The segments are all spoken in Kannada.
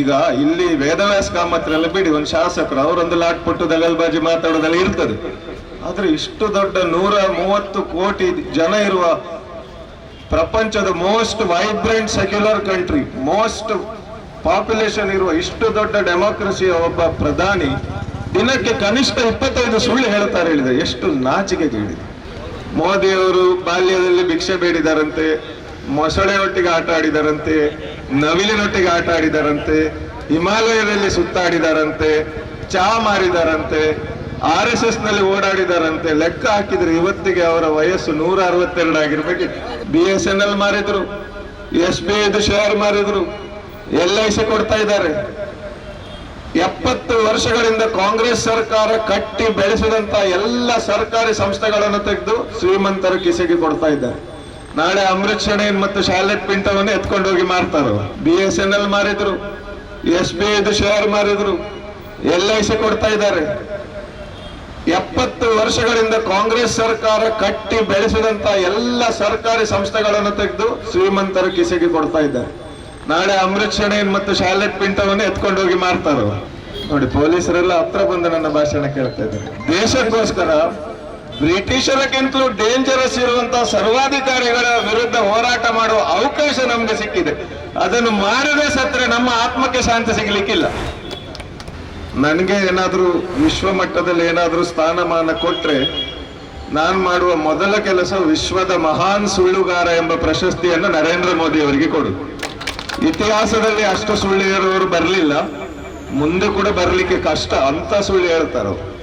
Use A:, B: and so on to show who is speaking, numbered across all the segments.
A: ಈಗ ಇಲ್ಲಿ ವೇದವ್ಯಾಸ ಕಾಮತ್ರೆಲ್ಲ ಬಿಡಿ, ಒಂದು ಶಾಸಕರು, ಅವರೊಂದು ಲಾಟ್ ಪಟ್ಟು ದಗಲ್ಬಾಜಿ ಮಾತಾಡೋದೆಲ್ಲ ಇರ್ತದೆ. ಆದ್ರೆ ಇಷ್ಟು ದೊಡ್ಡ ನೂರ ಮೂವತ್ತು ಕೋಟಿ ಜನ ಇರುವ ಪ್ರಪಂಚದ most vibrant secular country most population ಇರುವ ಇಷ್ಟು ದೊಡ್ಡ ಡೆಮೋಕ್ರಸಿಯ ಒಬ್ಬ ಪ್ರಧಾನಿ, ದಿನಕ್ಕೆ ಕನಿಷ್ಠ ಇಪ್ಪತ್ತೈದು ಸುಳ್ಳು ಹೇಳ್ತಾರೆ ಹೇಳಿದ್ರೆ ಎಷ್ಟು ನಾಚಿಕೆ ಕೇಳಿದೆ. ಮೋದಿಯವರು ಬಾಲ್ಯದಲ್ಲಿ ಭಿಕ್ಷೆ ಬೇಡಿದಾರಂತೆ ಮೊಸಳೆ ಒಟ್ಟಿಗೆ ಆಟ ಆಡಿದಾರಂತೆ ನವಿಲಿನೊಟ್ಟಿಗೆ ಆಟ ಆಡಿದಾರಂತೆ, ಹಿಮಾಲಯದಲ್ಲಿ ಸುತ್ತಾಡಿದಾರಂತೆ, ಚಾ ಮಾರಿದಾರಂತೆ, ಆರ್ ಎಸ್ ಎಸ್ನಲ್ಲಿ ಓಡಾಡಿದಾರಂತೆ, ಲೆಕ್ಕ ಹಾಕಿದ್ರೆ ಇವತ್ತಿಗೆ ಅವರ ವಯಸ್ಸು ನೂರ ಅರವತ್ತೆರಡು ಆಗಿರ್ಬೇಕಿತ್ತು. ಬಿ ಎಸ್ ಎನ್ ಎಲ್ ಮಾರಿದ್ರು, ಎಸ್ ಬಿ ಐದು ಶೇರ್ ಮಾರಿದ್ರು, ಎಲ್ ಐ ಸಿ ಕೊಡ್ತಾ ಇದ್ದಾರೆ. ಎಪ್ಪತ್ತು ವರ್ಷಗಳಿಂದ ಕಾಂಗ್ರೆಸ್ ಸರ್ಕಾರ ಕಟ್ಟಿ ಬೆಳೆಸಿದಂತ ಎಲ್ಲ ಸರ್ಕಾರಿ ಸಂಸ್ಥೆಗಳನ್ನು ತೆಗೆದು ಶ್ರೀಮಂತರ ಕಿಸೆಗೆ ಕೊಡ್ತಾ ಇದ್ದಾರೆ. ನಾಳೆ ಅಮೃತ್ ಶಣೇನ್ ಮತ್ತು ಶಾಲೆಟ್ ಪಿಂಟವನ್ನು ಎತ್ಕೊಂಡು ಹೋಗಿ ಮಾರ್ತಾರ. ಬಿ ಎಸ್ ಎನ್ ಎಲ್ ಮಾರಿದ್ರು ಎಸ್ ಬಿ ಐದು ಶೇರ್ ಮಾರಿದ್ರು ಎಲ್ ಐ ಸಿ ಕೊಡ್ತಾ ಇದ್ದಾರೆ. ಎಪ್ಪತ್ತು ವರ್ಷಗಳಿಂದ ಕಾಂಗ್ರೆಸ್ ಸರ್ಕಾರ ಕಟ್ಟಿ ಬೆಳೆಸಿದಂತ ಎಲ್ಲ ಸರ್ಕಾರಿ ಸಂಸ್ಥೆಗಳನ್ನು ತೆಗೆದು ಶ್ರೀಮಂತರ ಕಿಸೆಗೆ ಕೊಡ್ತಾ ಇದ್ದಾರೆ. ನಾಳೆ ಅಮೃತ್ ಶಣೇನ್ ಮತ್ತು ಶಾಲೆಟ್ ಪಿಂಟವನ್ನು ಎತ್ಕೊಂಡು ಹೋಗಿ ಮಾರ್ತಾರ. ನೋಡಿ, ಪೊಲೀಸರೆಲ್ಲ ಹತ್ರ ಬಂದು ನನ್ನ ಭಾಷಣ ಕೇಳ್ತಾ ಇದ್ದಾರೆ. ದೇಶಕ್ಕೋಸ್ಕರ ಬ್ರಿಟಿಷರಕ್ಕಿಂತಲೂ ಡೇಂಜರಸ್ ಇರುವಂತಹ ಸರ್ವಾಧಿಕಾರಿಗಳ ವಿರುದ್ಧ ಹೋರಾಟ ಮಾಡುವ ಅವಕಾಶ ನಮ್ಗೆ ಸಿಕ್ಕಿದೆ. ಅದನ್ನು ಮಾರದೆ ಸತ್ರೆ ನಮ್ಮ ಆತ್ಮಕ್ಕೆ ಶಾಂತಿ ಸಿಗ್ಲಿಕ್ಕಿಲ್ಲ. ನನಗೆ ಏನಾದರೂ ವಿಶ್ವ ಮಟ್ಟದಲ್ಲಿ ಏನಾದರೂ ಸ್ಥಾನಮಾನ ಕೊಟ್ರೆ ನಾನು ಮಾಡುವ ಮೊದಲ ಕೆಲಸ ವಿಶ್ವದ ಮಹಾನ್ ಸುಳ್ಳುಗಾರ ಎಂಬ ಪ್ರಶಸ್ತಿಯನ್ನು ನರೇಂದ್ರ ಮೋದಿ ಅವರಿಗೆ ಕೊಡು. ಇತಿಹಾಸದಲ್ಲಿ ಅಷ್ಟು ಸುಳ್ಳು ಹೇಳುವವರು ಬರಲಿಲ್ಲ. ಮುಂದೆ ಕೂಡ ಬರಲಿಕ್ಕೆ ಕಷ್ಟ. ಅಂತ ಸುಳ್ಳು ಹೇಳ್ತಾರೆ. ಅವ್ರು.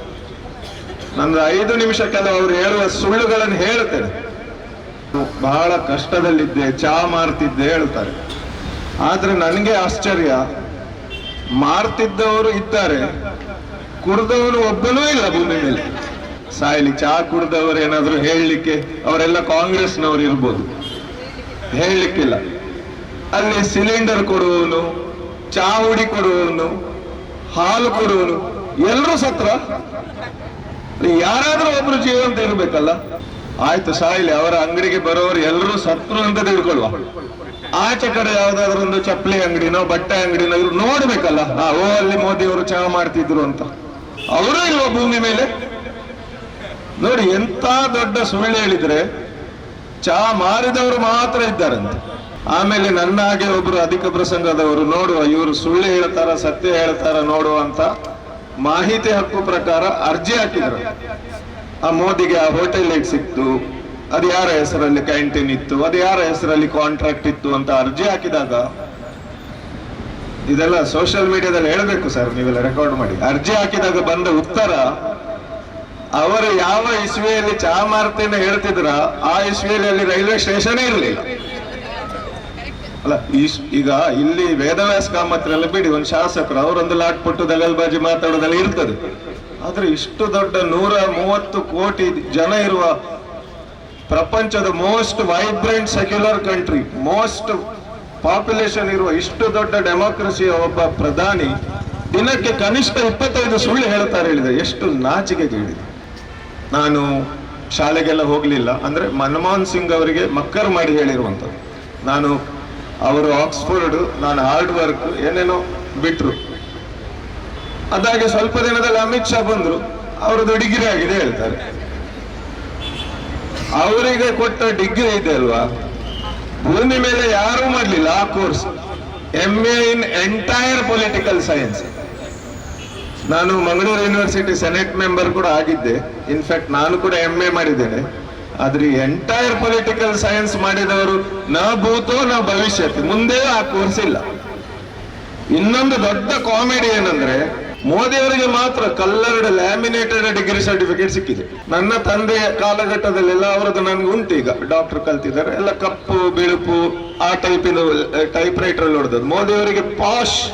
A: ನಂದು ಐದು ನಿಮಿಷ ಕೆಲವು ಅವ್ರು ಹೇಳುವ ಸುಳ್ಳುಗಳನ್ನು ಹೇಳ್ತೇನೆ ಬಹಳ ಕಷ್ಟದಲ್ಲಿದ್ದೆ, ಚಾ ಮಾರ್ತಿದ್ದೆ ಹೇಳ್ತಾರೆ. ಆದ್ರೆ ನನಗೆ ಆಶ್ಚರ್ಯ, ಮಾರ್ತಿದ್ದವರು ಇದ್ದಾರೆ, ಕುಡ್ದವನು ಒಬ್ಬನೂ ಇಲ್ಲ ಭೂಮಿ ಮೇಲೆ. ಸಾಯ್ಲಿ, ಚಾ ಕುಡ್ದವರು ಏನಾದ್ರು ಹೇಳಲಿಕ್ಕೆ ಅವರೆಲ್ಲ ಕಾಂಗ್ರೆಸ್ನವರು ಇರ್ಬೋದು. ಹೇಳಲಿಕ್ಕಿಲ್ಲ. ಅಲ್ಲಿ ಸಿಲಿಂಡರ್ ಕೊಡುವವನು, ಚಾ ಹುಡಿ ಕೊಡುವವನು, ಹಾಲು ಕೊಡುವವನು ಎಲ್ಲರೂ ಸತ್ರ ಯಾರಾದ್ರೂ ಒಬ್ರು ಜೀವಂತ ಇರ್ಬೇಕಲ್ಲ? ಆಯ್ತು, ಸಾಯಿಲಿ. ಅವರ ಅಂಗಡಿಗೆ ಬರೋರು ಎಲ್ಲರೂ ಸತ್ರು ಅಂತ ತಿಳ್ಕೊಳ್ವ ಆಚೆ ಕಡೆ ಯಾವ್ದಾದ್ರು ಒಂದು ಚಪ್ಪಲಿ ಅಂಗಡಿನೋ, ಬಟ್ಟೆ ಅಂಗಡಿನೋ ಇವ್ರು ನೋಡ್ಬೇಕಲ್ಲ. ಓ, ಅಲ್ಲಿ ಮೋದಿ ಅವರು ಚಹಾ ಮಾಡ್ತಿದ್ರು ಅಂತ. ಅವರು ಇಲ್ವಾ ಭೂಮಿ ಮೇಲೆ? ನೋಡಿ ಎಂತ ದೊಡ್ಡ ಸುಳ್ಳು ಹೇಳಿದ್ರೆ ಚಹಾ ಮಾರಿದವರು ಮಾತ್ರ ಇದ್ದಾರಂತೆ. ಆಮೇಲೆ ನನ್ನ ಹಾಗೆ ಒಬ್ರು ಅಧಿಕ ಪ್ರಸಂಗದವರು ನೋಡುವ, ಇವರು ಸುಳ್ಳು ಹೇಳ್ತಾರ, ಸತ್ಯ ಹೇಳ್ತಾರ ನೋಡುವ ಅಂತ ಮಾಹಿತಿ ಹಕ್ಕು ಪ್ರಕಾರ ಅರ್ಜಿ ಹಾಕಿದ್ರು. ಆ ಮೋದಿಗೆ ಆ ಹೋಟೆಲ್ ಹೇಗೆ ಸಿಕ್ತು. ಅದು ಯಾರ ಹೆಸರಲ್ಲಿ ಕ್ಯಾಂಟೀನ್ ಇತ್ತು, ಅದು ಯಾರ ಹೆಸರಲ್ಲಿ ಕಾಂಟ್ರಾಕ್ಟ್ ಇತ್ತು ಅಂತ ಅರ್ಜಿ ಹಾಕಿದಾಗ ಇದೆಲ್ಲ ಸೋಷಿಯಲ್ ಮೀಡಿಯಾದಲ್ಲಿ ಹೇಳ್ಬೇಕು ಸರ್ ನೀವೆಲ್ಲ ರೆಕಾರ್ಡ್ ಮಾಡಿ. ಅರ್ಜಿ ಹಾಕಿದಾಗ ಬಂದ ಉತ್ತರ, ಅವರು ಯಾವ ಇಸ್ವಿಯಲ್ಲಿ ಚಹಾ ಮಾರ್ತೇನೆ ಹೇಳ್ತಿದ್ರ, ಆ ಇಸ್ವಿಯಲ್ಲಿ ರೈಲ್ವೆ ಸ್ಟೇಷನ್ ಇರಲಿಲ್ಲ. ಅಲ್ಲ ಈಗ ಇಲ್ಲಿ ವೇದವ್ಯಾಸ ಕಾಮತ್ರೆಲ್ಲ ಬಿಡಿ, ಒಂದು ಶಾಸಕರು, ಅವರೊಂದು ಲಾಟ್ ಪಟ್ಟು ದಗಲ್ಬಾಜಿ ಮಾತಾಡೋದೆಲ್ಲ ಇರ್ತದೆ. ಆದ್ರೆ ಇಷ್ಟು ದೊಡ್ಡ ನೂರ ಮೂವತ್ತು ಕೋಟಿ ಜನ ಇರುವ ಪ್ರಪಂಚದ most vibrant secular country most population ಇರುವ ಇಷ್ಟು ದೊಡ್ಡ ಡೆಮೋಕ್ರಸಿಯ ಒಬ್ಬ ಪ್ರಧಾನಿ, ದಿನಕ್ಕೆ ಕನಿಷ್ಠ ಇಪ್ಪತ್ತೈದು ಸುಳ್ಳು ಹೇಳ್ತಾರೆ ಹೇಳಿದ್ರೆ ಎಷ್ಟು ನಾಚಿಕೆ ಹೇಳಿದೆ ನಾನು ಶಾಲೆಗೆಲ್ಲ ಹೋಗಲಿಲ್ಲ. ಅಂದ್ರೆ ಮನಮೋಹನ್ ಸಿಂಗ್ ಅವರಿಗೆ ಮಕ್ಕರ್ ಮಾಡಿ ಹೇಳಿರುವಂಥದ್ದು. ನಾನು ಅವರು ಆಕ್ಸ್ಫೋರ್ಡ್, ನಾನು ಹಾರ್ಡ್ ವರ್ಕ್, ಏನೇನೋ ಬಿಟ್ರು. ಅದಾಗೆ ಸ್ವಲ್ಪ ದಿನದಲ್ಲಿ ಅಮಿತ್ ಶಾ ಬಂದ್ರು. ಅವರದ್ದು ಡಿಗ್ರಿ ಆಗಿದೆ ಹೇಳ್ತಾರೆ. ಅವರಿಗೆ ಕೊಟ್ಟ ಡಿಗ್ರಿ ಇದೆ ಅಲ್ವಾ? ಭೂಮಿ ಮೇಲೆ ಯಾರೂ ಮಾಡಲಿಲ್ಲ ಆ course. M A in entire political science ನಾನು ಮಂಗಳೂರು ಯೂನಿವರ್ಸಿಟಿ ಸೆನೆಟ್ ಮೆಂಬರ್ ಕೂಡ ಆಗಿದ್ದೆ. ಇನ್ಫ್ಯಾಕ್ಟ್ ನಾನು ಕೂಡ ಎಂ ಎ ಮಾಡಿದ್ದೇನೆ. ಆದ್ರೆ ಎಂಟೈರ್ ಪೊಲಿಟಿಕಲ್ ಸೈನ್ಸ್ ಮಾಡಿದವರು, ನ ಭೂತೋ, ನ ಭವಿಷ್ಯತ್, ಮುಂದೆ ಆ ಕೋರ್ಸ್ ಇಲ್ಲ. ಇನ್ನೊಂದು ದೊಡ್ಡ ಕಾಮಿಡಿ ಏನಂದ್ರೆ, ಮೋದಿ ಅವರಿಗೆ ಮಾತ್ರ ಕಲ್ಲರ್ಡ್ ಲ್ಯಾಮಿನೇಟೆಡ್ ಡಿಗ್ರಿ ಸರ್ಟಿಫಿಕೇಟ್ ಸಿಕ್ಕಿದೆ. ನನ್ನ ತಂದೆಯ ಕಾಲಘಟ್ಟದಲ್ಲೆಲ್ಲ ಅವರದ್ದು ನನ್ಗೆ ಉಂಟು ಈಗ. ಡಾಕ್ಟರ್ ಕಲ್ತಿದ್ದಾರೆ. ಎಲ್ಲ ಕಪ್ಪು, ಬಿಳುಪು, ಆ ಟೈಪಿನ ಟೈಪ್ ರೈಟರ್ ಹೊಡೆದದ್ದು. ಮೋದಿ ಅವರಿಗೆ ಪಾಶ್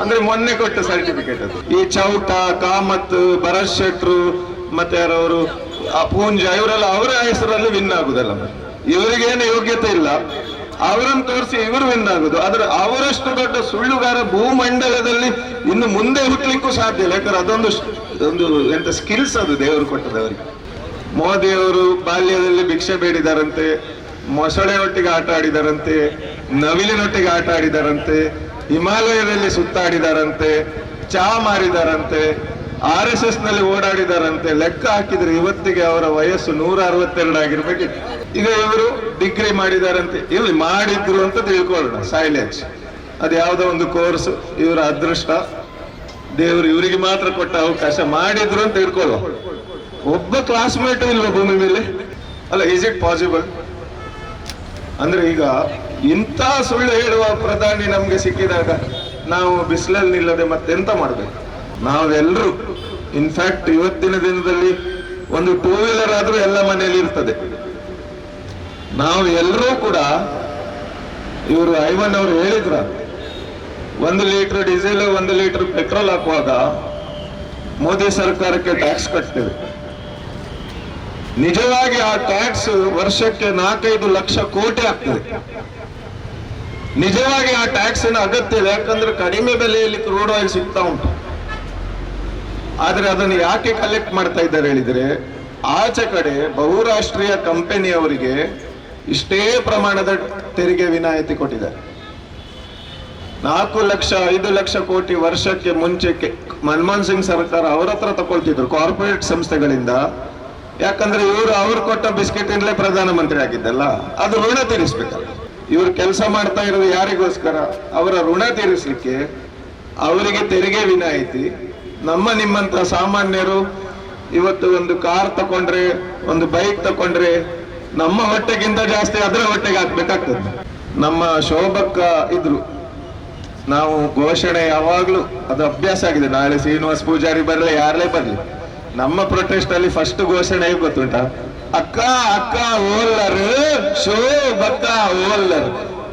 A: ಅಂದ್ರೆ ಮೊನ್ನೆ ಕೊಟ್ಟ ಸರ್ಟಿಫಿಕೇಟ್ ಅದು. ಈ ಚೌಟ, ಕಾಮತ್, ಭರತ್ ಶೆಟ್ರು, ಮತ್ತೆ ಯಾರವರು ಪೂಂಜ, ಇವರೆಲ್ಲ ಅವರ ಹೆಸರಲ್ಲಿ ವಿನ್ ಆಗುದಲ್ಲ ಇವರಿಗೇನು ಯೋಗ್ಯತೆ ಇಲ್ಲ. ಅವರನ್ನು ತೋರಿಸಿ ಇವರು ವಿನ್ ಆಗುದು. ಆದ್ರೆ ಅವರಷ್ಟು ದೊಡ್ಡ ಸುಳ್ಳುಗಾರ ಭೂಮಂಡಲದಲ್ಲಿ ಇನ್ನು ಮುಂದೆ ಹುಟ್ಟಲಿಕ್ಕೂ ಸಾಧ್ಯ ಇಲ್ಲ. ಯಾಕಂದ್ರೆ ಅದೊಂದು ಒಂದು ಎಂತ ಸ್ಕಿಲ್ಸ್ ಅದು ದೇವರು ಕೊಟ್ಟದವರಿಗೆ ಮೋದಿ ಅವರು ಬಾಲ್ಯದಲ್ಲಿ ಭಿಕ್ಷೆ ಬೇಡಿದಾರಂತೆ ಮೊಸಳೆ ಒಟ್ಟಿಗೆ ಆಟ ಆಡಿದಾರಂತೆ, ನವಿಲಿನೊಟ್ಟಿಗೆ ಆಟ ಆಡಿದಾರಂತೆ, ಹಿಮಾಲಯದಲ್ಲಿ ಸುತ್ತಾಡಿದಾರಂತೆ, ಚಾ ಮಾರಿದಾರಂತೆ ಆರ್ ಎಸ್ ಎಸ್ನಲ್ಲಿ ಓಡಾಡಿದಾರಂತೆ, ಲೆಕ್ಕ ಹಾಕಿದ್ರೆ ಇವತ್ತಿಗೆ ಅವರ ವಯಸ್ಸು ನೂರ ಅರವತ್ತೆರಡು ಆಗಿರ್ಬೇಕಿತ್ತು. ಈಗ ಇವರು ಡಿಗ್ರಿ ಮಾಡಿದಾರಂತೆ. ಇಲ್ಲಿ ಮಾಡಿದ್ರು ಅಂತ ತಿಳ್ಕೊಳ್ಳೋಣ ಸೈಲೆನ್ಸ್ ಅದು ಯಾವುದೋ ಒಂದು ಕೋರ್ಸ್, ಇವರ ಅದೃಷ್ಟ. ದೇವರು ಇವರಿಗೆ ಮಾತ್ರ ಕೊಟ್ಟ ಅವಕಾಶ, ಮಾಡಿದ್ರು ಅಂತ ತಿಳ್ಕೊಳ್ಳೋ ಒಬ್ಬ ಕ್ಲಾಸ್ಮೇಟ್ ಇಲ್ವಾ ಭೂಮಿ ಮೇಲೆ? ಅಲ್ಲ ಈಸ್ ಇಟ್ ಪಾಸಿಬಲ್ ಅಂದ್ರೆ ಈಗ ಇಂಥ ಸುಳ್ಳು ಹೇಳುವ ಪ್ರಧಾನಿ ನಮ್ಗೆ ಸಿಕ್ಕಿದಾಗ ನಾವು ಬಿಸಿಲಲ್ಲಿ ನಿಲ್ಲದೆ ಮತ್ತೆಂತ ಮಾಡ್ಬೇಕು? ನಾವೆಲ್ಲರೂ ಇನ್ಫ್ಯಾಕ್ಟ್ ಇವತ್ತಿನ ದಿನದಲ್ಲಿ ಒಂದು ಟೂ ವೀಲರ್ ಆದ್ರೂ ಎಲ್ಲ ಮನೆಯಲ್ಲಿ ಇರ್ತದೆ. ನಾವು ಎಲ್ಲರೂ ಕೂಡ ಇವರು ಐವನ್ ಅವರು ಹೇಳಿದ್ರ, ಒಂದು ಲೀಟರ್ ಡೀಸೆಲ್ ಒಂದು ಲೀಟರ್ ಪೆಟ್ರೋಲ್ ಹಾಕುವಾಗ ಮೋದಿ ಸರ್ಕಾರಕ್ಕೆ ಟ್ಯಾಕ್ಸ್ ಕಟ್ತೇವೆ. ನಿಜವಾಗಿ ಆ ಟ್ಯಾಕ್ಸ್ ವರ್ಷಕ್ಕೆ ನಾಲ್ಕೈದು ಲಕ್ಷ ಕೋಟಿ ಆಗ್ತದೆ. ನಿಜವಾಗಿ ಆ ಟ್ಯಾಕ್ಸಿನ ಅಗತ್ಯ ಇಲ್ಲ, ಯಾಕಂದ್ರೆ ಕಡಿಮೆ ಬೆಲೆಯಲ್ಲಿ ಕ್ರೂಡ್ ಆಯಿಲ್ ಸಿಗ್ತಾ ಉಂಟು. ಆದ್ರೆ ಅದನ್ನು ಯಾಕೆ ಕಲೆಕ್ಟ್ ಮಾಡ್ತಾ ಇದ್ದಾರೆ ಹೇಳಿದ್ರೆ, ಆಚೆ ಕಡೆ ಬಹುರಾಷ್ಟ್ರೀಯ ಕಂಪನಿಯವರಿಗೆ ಇಷ್ಟೇ ಪ್ರಮಾಣದ ತೆರಿಗೆ ವಿನಾಯಿತಿ ಕೊಟ್ಟಿದ್ದಾರೆ. ನಾಲ್ಕು ಲಕ್ಷ, ಐದು ಲಕ್ಷ ಕೋಟಿ ವರ್ಷಕ್ಕೆ ಮುಂಚೆಕ್ಕೆ ಮನಮೋಹನ್ ಸಿಂಗ್ ಸರ್ಕಾರ ಅವ್ರ ಹತ್ರ ತಗೊಳ್ತಿದ್ರು ಕಾರ್ಪೊರೇಟ್ ಸಂಸ್ಥೆಗಳಿಂದ. ಯಾಕಂದ್ರೆ ಇವರು ಅವ್ರು ಕೊಟ್ಟ ಬಿಸ್ಕೆಟ್ ಇಂದಲೇ ಪ್ರಧಾನಮಂತ್ರಿ ಆಗಿದ್ದಲ್ಲ, ಅದು ಋಣ ತೀರಿಸ್ಬೇಕಲ್ಲ ಇವರು ಕೆಲಸ ಮಾಡ್ತಾ ಇರೋದು ಯಾರಿಗೋಸ್ಕರ? ಅವರ ಋಣ ತೀರಿಸಲಿಕ್ಕೆ ಅವರಿಗೆ ತೆರಿಗೆ ವಿನಾಯಿತಿ ನಮ್ಮ ನಿಮ್ಮಂತ ಸಾಮಾನ್ಯರು ಇವತ್ತು ಒಂದು ಕಾರ್ ತಕೊಂಡ್ರೆ, ಒಂದು ಬೈಕ್ ತಕೊಂಡ್ರೆ ನಮ್ಮ ಹೊಟ್ಟೆಗಿಂತ ಜಾಸ್ತಿ ಅದರ ಹೊಟ್ಟೆಗೆ ಹಾಕ್ಬೇಕಾಗ್ತದೆ. ನಮ್ಮ ಶೋಭಕ್ಕ ಇದ್ರು. ನಾವು ಘೋಷಣೆ ಯಾವಾಗ್ಲೂ, ಅದು ಅಭ್ಯಾಸ ಆಗಿದೆ. ನಾಳೆ ಶ್ರೀನಿವಾಸ್ ಪೂಜಾರಿ ಬರಲಿ ಯಾರೇ ಬರಲಿ. ನಮ್ಮ ಪ್ರೊಟೆಸ್ಟ್ ಅಲ್ಲಿ ಫಸ್ಟ್ ಘೋಷಣೆ ಗೊತ್ತುಂಟ? ಅಕ್ಕ ಅಕ್ಕ ಓಲ್ಲರ್ ಶೋಭಕ್ಕ ಓಲ್ಲರ್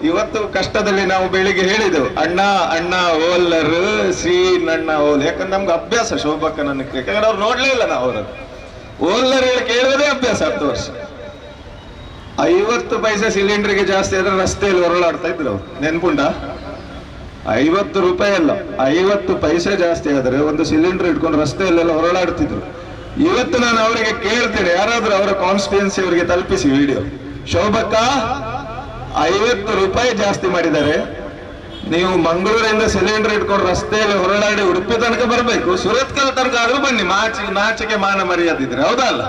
A: ಇವತ್ತು ಕಷ್ಟದಲ್ಲಿ ನಾವು ಬೆಳಿಗ್ಗೆ ಹೇಳಿದೆವು ಅಣ್ಣ ಅಣ್ಣ ಓಲ್ಲರ್ ಶ್ರೀ, ನಣ್ಣ, ಓಲ್. ಯಾಕಂದ್ರೆ ನಮ್ಗೆ ಅಭ್ಯಾಸ ಶೋಭಕ್ಕ ನನ್ನ ಯಾಕಂದ್ರೆ ಅವ್ರು ನೋಡ್ಲೇ ಇಲ್ಲ ನಾವು ಅವರನ್ನು. ಓಲ್ಲರ್ ಹೇಳಿ ಕೇಳೋದೇ ಅಭ್ಯಾಸ ಹತ್ತು ವರ್ಷ. ಐವತ್ತು ಪೈಸೆ ಸಿಲಿಂಡರ್ಗೆ ಜಾಸ್ತಿ ಆದ್ರೆ ರಸ್ತೆಯಲ್ಲಿ ಹೊರಳಾಡ್ತಾ ಇದ್ರು ಅವ್ರು. ನೆನ್ಪುಂಡ? ಐವತ್ತು ರೂಪಾಯಿ ಅಲ್ಲ, ಐವತ್ತು ಪೈಸೆ ಜಾಸ್ತಿ ಆದ್ರೆ ಒಂದು ಸಿಲಿಂಡರ್ ಇಟ್ಕೊಂಡು ರಸ್ತೆಯಲ್ಲೆಲ್ಲ ಹೊರಳಾಡ್ತಿದ್ರು ಇವತ್ತು ನಾನು ಅವರಿಗೆ ಕೇಳ್ತೇನೆ, ಯಾರಾದ್ರೂ ಅವರ ಕಾನ್ಸ್ಟಿಟ್ಯೂನ್ಸಿ ಅವರಿಗೆ ತಲುಪಿಸಿ ವಿಡಿಯೋ ಶೋಭಕ್ಕ? ಐವತ್ತು ರೂಪಾಯಿ ಜಾಸ್ತಿ ಮಾಡಿದ್ದಾರೆ. ನೀವು ಮಂಗಳೂರಿಂದ ಸಿಲಿಂಡರ್ ಇಟ್ಕೊಂಡು ರಸ್ತೆಯಲ್ಲಿ ಹೊರಳಾಡಿ ಉಡುಪಿ ತನಕ ಬರಬೇಕು. ಸುರತ್ಕಲ್ ತನಕ ಆದ್ರೂ ಬನ್ನಿ. ಮಾಚಿ, ನಾಚಿಕೆ ಮಾನ ಮರ್ಯಾದಿದ್ರೆ. ಹೌದಾ ಅಲ್ಲ?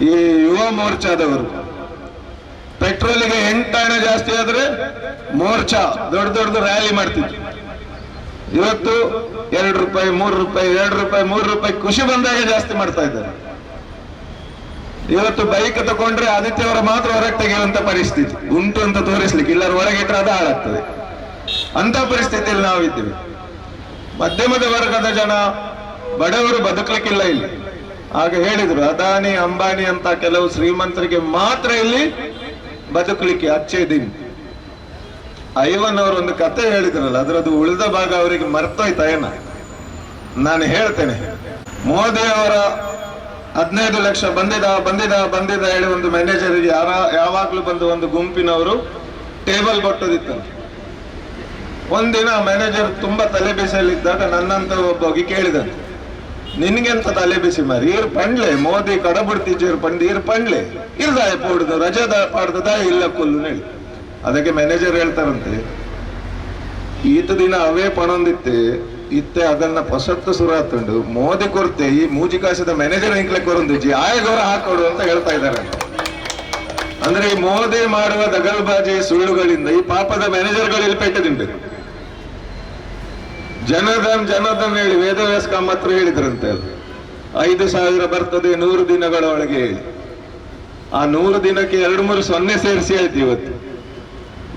A: ಈ ಯುವ ಮೋರ್ಚಾದವರು. ಪೆಟ್ರೋಲಿಗೆ ಎಂಟಾಣೆ ಜಾಸ್ತಿ ಆದ್ರೆ ಮೋರ್ಚಾ ದೊಡ್ಡ ದೊಡ್ಡ ರ್ಯಾಲಿ ಮಾಡ್ತಿದ್ರು. ಇವತ್ತು ಎರಡು ರೂಪಾಯಿ, ಮೂರು ರೂಪಾಯಿ, ಎರಡು ರೂಪಾಯಿ, ಮೂರು ರೂಪಾಯಿ ಖುಷಿ ಬಂದಾಗ ಜಾಸ್ತಿ ಮಾಡ್ತಾ ಇದ್ದಾರೆ. ಇವತ್ತು ಬೈಕ್ ತಗೊಂಡ್ರೆ ಆದಿತ್ಯವರ ಮಾತ್ರ ಹೊರಗೆ ತೆಗೆಯುವಂತ ಪರಿಸ್ಥಿತಿ. ಉಂಟು ಅಂತ ತೋರಿಸ್ಲಿಕ್ಕೆ ಇಲ್ಲರ ಹೊರಗೆ ಇಟ್ಟರೆ ಅದು ಹಾಳಾಗ್ತದೆ. ಅಂತ ಪರಿಸ್ಥಿತಿಯಲ್ಲಿ ನಾವಿದ್ದೇವೆ ಮಧ್ಯಮದ ವರ್ಗದ ಜನ ಬಡವರು ಬದುಕಲಿಕ್ಕಿಲ್ಲ ಇಲ್ಲಿ. ಆಗ ಹೇಳಿದ್ರು, ಅದಾನಿ, ಅಂಬಾನಿ ಅಂತ ಕೆಲವು ಶ್ರೀಮಂತರಿಗೆ ಮಾತ್ರ ಇಲ್ಲಿ ಬದುಕಲಿಕ್ಕೆ ಅಚ್ಚೇ ದಿನ. ಐವನ್ ಅವರು ಒಂದು ಕತೆ ಹೇಳಿದ್ರಲ್ಲ, ಅದರದ್ದು ಉಳಿದ ಭಾಗ ಅವರಿಗೆ ಮರ್ತೋಯ್ತಾ ಏನ? ನಾನು ಹೇಳ್ತೇನೆ. ಮೋದಿ ಅವರ ಹದಿನೈದು ಲಕ್ಷ ಬಂದಿದ ಬಂದಿದ ಬಂದಿದ ಹೇಳಿ ಒಂದು ಮ್ಯಾನೇಜರ್ ಯಾರ, ಯಾವಾಗ್ಲೂ ಬಂದು ಒಂದು ಗುಂಪಿನವರು ಟೇಬಲ್ ಕೊಟ್ಟದಿತ್ತಂತೆ. ಒಂದಿನ ಮ್ಯಾನೇಜರ್ ತುಂಬಾ ತಲೆ ಬಿಸಿಯಲ್ಲಿದ್ದಾಗ ನನ್ನಂತ ಒಬ್ಬ ಕೇಳಿದಂತೆ ನಿನ್ಗೆಂತ ತಲೆ ಬಿಸಿ ಮಾರಿ ಇರ್ ಪಂಡ್ಲೆ, ಮೋದಿ ಕಡಬಿಡ್ತಿದ್ದೀರ್ ಪಂಡ್ ಇರ್ ಪಂಡ್ಲೆ. ಇಲ್ದ ಪೋಡ್ದು ರಜದ ಪಾಡ್ದದ ಇಲ್ಲ ಕೊಲ್ಲು ಹೇಳಿ. ಅದಕ್ಕೆ ಮ್ಯಾನೇಜರ್ ಹೇಳ್ತಾರಂತೆ, ಈತ ದಿನ ಅವೇ ಪಣೊಂದಿತ್ತೆ. ಇತ್ತೆ, ಅದನ್ನ ಪೊಸತ್ತು ಸುರಾತುಂಡು ಮೋದಿ ಕೊರತೆ, ಈ ಮೂಜಿಕಾಸದ ಮ್ಯಾನೇಜರ್ ಇಂಕ್ಲೆ ಜಿ ಆಯಗೌರ ಹಾಕೊಡು ಅಂತ ಹೇಳ್ತಾ ಇದ್ದಾರೆ. ಅಂದ್ರೆ ಈ ಮೋದಿ ಮಾಡುವ ದಗಲ್ಬಾಜಿ ಸುಳ್ಳುಗಳಿಂದ ಈ ಪಾಪದ ಮ್ಯಾನೇಜರ್ಗಳು ಪೆಟ್ಟು ತಿನ್ಬೇಕು. ಜನಧನ್ ಜನಧನ್ ಹೇಳಿ ವೇದವ್ಯಾಸ ಕಾಮತ್ರ ಹೇಳಿದ್ರಂತೆ ಅದು. ಐದು ಸಾವಿರ ಬರ್ತದೆ ನೂರು ದಿನಗಳ ಒಳಗೆ ಹೇಳಿ ಆ ನೂರು ದಿನಕ್ಕೆ ಎರಡು ಮೂರು ಸೊನ್ನೆ ಸೇರಿಸಿ ಆಯ್ತು ಇವತ್ತು.